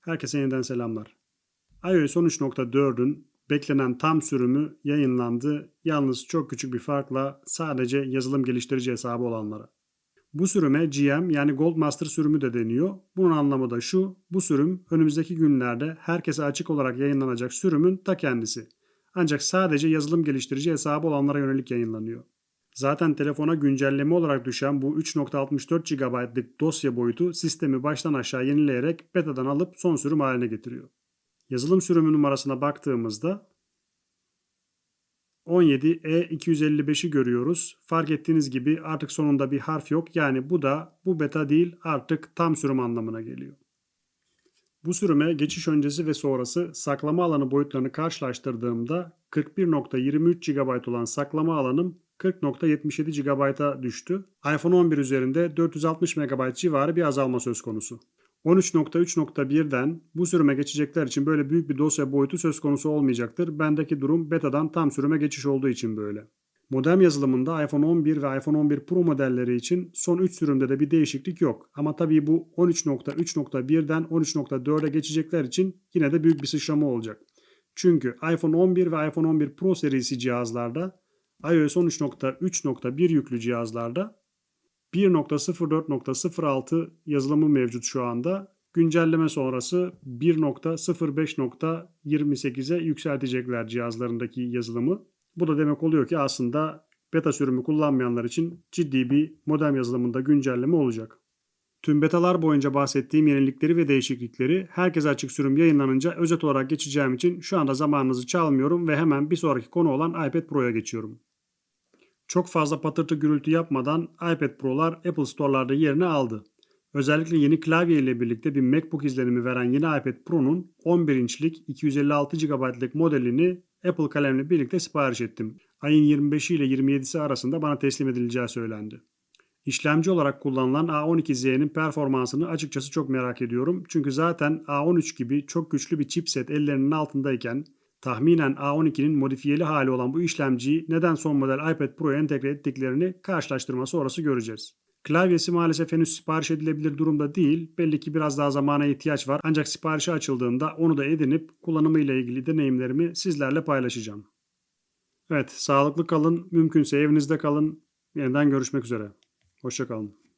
Herkese yeniden selamlar. iOS 13.4'ün beklenen tam sürümü yayınlandı. Yalnız çok küçük bir farkla sadece yazılım geliştirici hesabı olanlara. Bu sürüme GM yani Gold Master sürümü de deniyor. Bunun anlamı da şu, bu sürüm önümüzdeki günlerde herkese açık olarak yayınlanacak sürümün ta kendisi. Ancak sadece yazılım geliştirici hesabı olanlara yönelik yayınlanıyor. Zaten telefona güncelleme olarak düşen bu 3.64 GB'lık dosya boyutu sistemi baştan aşağı yenileyerek betadan alıp son sürüm haline getiriyor. Yazılım sürümü numarasına baktığımızda 17E255'i görüyoruz. Fark ettiğiniz gibi artık sonunda bir harf yok. Yani bu da bu beta değil artık tam sürüm anlamına geliyor. Bu sürüme geçiş öncesi ve sonrası saklama alanı boyutlarını karşılaştırdığımda 41.23 GB olan saklama alanım 40.77 GB'a düştü. iPhone 11 üzerinde 460 MB civarı bir azalma söz konusu. 13.3.1'den bu sürüme geçecekler için böyle büyük bir dosya boyutu söz konusu olmayacaktır. Bendeki durum beta'dan tam sürüme geçiş olduğu için böyle. Modem yazılımında iPhone 11 ve iPhone 11 Pro modelleri için son 3 sürümde de bir değişiklik yok. Ama tabii bu 13.3.1'den 13.4'e geçecekler için yine de büyük bir sıçrama olacak. Çünkü iPhone 11 ve iPhone 11 Pro serisi cihazlarda iOS 13.3.1 yüklü cihazlarda 1.04.06 yazılımı mevcut şu anda. Güncelleme sonrası 1.05.28'e yükseltecekler cihazlarındaki yazılımı. Bu da demek oluyor ki aslında beta sürümü kullanmayanlar için ciddi bir modem yazılımında güncelleme olacak. Tüm betalar boyunca bahsettiğim yenilikleri ve değişiklikleri herkese açık sürüm yayınlanınca özet olarak geçeceğim için şu anda zamanınızı çalmıyorum ve hemen bir sonraki konu olan iPad Pro'ya geçiyorum. Çok fazla patırtı gürültü yapmadan iPad Pro'lar Apple Store'larda yerini aldı. Özellikle yeni klavye ile birlikte bir MacBook izlenimi veren yeni iPad Pro'nun 11 inçlik 256 GB'lık modelini Apple kalemle birlikte sipariş ettim. Ayın 25'i ile 27'si arasında bana teslim edileceği söylendi. İşlemci olarak kullanılan A12Z'nin performansını açıkçası çok merak ediyorum. Çünkü zaten A13 gibi çok güçlü bir chipset ellerinin altındayken tahminen A12'nin modifiyeli hali olan bu işlemciyi neden son model iPad Pro'ya entegre ettiklerini karşılaştırma sonrası göreceğiz. Klavyesi maalesef henüz sipariş edilebilir durumda değil. Belli ki biraz daha zamana ihtiyaç var. Ancak siparişi açıldığında onu da edinip kullanımı ile ilgili deneyimlerimi sizlerle paylaşacağım. Evet, sağlıklı kalın, mümkünse evinizde kalın. Yeniden görüşmek üzere. Hoşçakalın.